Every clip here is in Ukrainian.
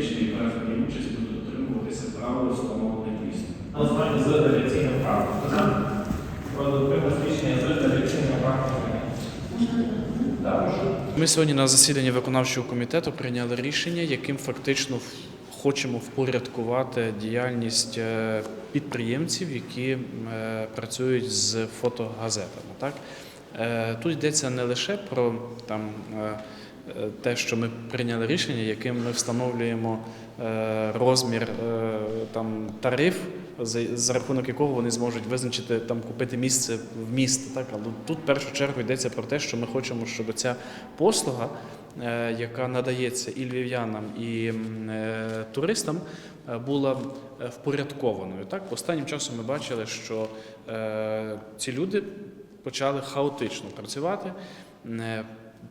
юридичні і участь будуть дотримуватися правил встановлених містом. На з реляційним фактом. Про дотримання рішення з реляційним фактом. Ми сьогодні на засіданні виконавчого комітету прийняли рішення, яким фактично хочемо впорядкувати діяльність е, підприємців, які е, працюють з фотогазетами. Так? Е, Тут йдеться не лише про там, те, що ми прийняли рішення, яким ми встановлюємо е, розмір е, там, тариф, за, рахунок якого вони зможуть визначити там купити місце в місті. Так, але тут в першу чергу йдеться про те, що ми хочемо, щоб ця послуга, е, яка надається і львів'янам, і туристам, була впорядкованою. Так, останнім часом ми бачили, що ці люди почали хаотично працювати.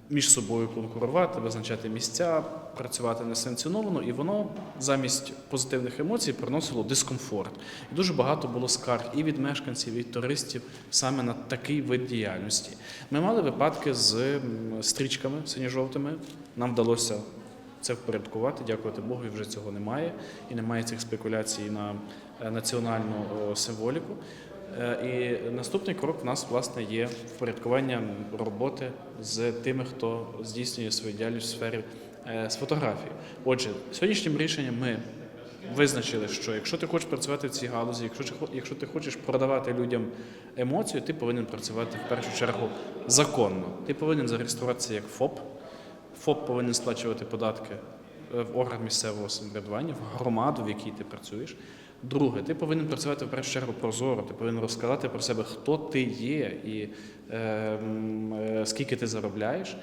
Між собою конкурувати, визначати місця, працювати несанкціоновано, і воно замість позитивних емоцій приносило дискомфорт. І дуже багато було скарг і від мешканців, і від туристів саме на такий вид діяльності. Ми мали випадки з стрічками синьо-жовтими. Нам вдалося це впорядкувати. Дякувати Богу, і вже цього немає. І немає цих спекуляцій на е, національну символіку. Е, І наступний крок в нас власне є впорядкування роботи з тими, хто здійснює свою діяльність в сфері е, з фотографії. Отже, сьогоднішнім рішенням ми визначили, що якщо ти хочеш працювати в цій галузі, якщо ти якщо ти хочеш продавати людям емоцію, ти повинен працювати в першу чергу законно. Ти повинен зареєструватися як ФОП. ФОП повинен сплачувати податки в орган місцевого самоврядування, в громаду, в якій ти працюєш. Друге, ти повинен працювати в першу чергу прозоро, ти повинен розказати про себе, хто ти є і е, е, скільки ти заробляєш.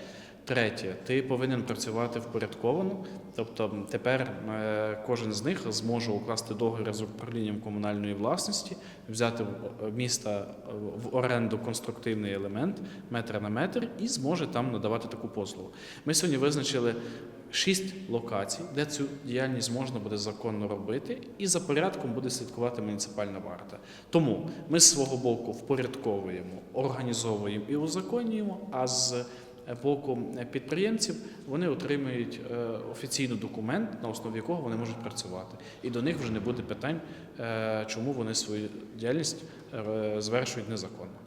Третє, ти повинен працювати впорядковано. Тобто тепер е, кожен з них зможе укласти договір з управлінням комунальної власності, взяти в- в міста е, в оренду конструктивний елемент метр на метр і зможе там надавати таку послугу. Ми сьогодні визначили шість локацій, де цю діяльність можна буде законно робити, і за порядком буде слідкувати муніципальна варта. Тому ми з свого боку впорядковуємо, організовуємо і узаконюємо, а з боку підприємців вони отримують е, офіційний документ, на основі якого вони можуть працювати. І до них вже не буде питань, е, чому вони свою діяльність е, звершують незаконно.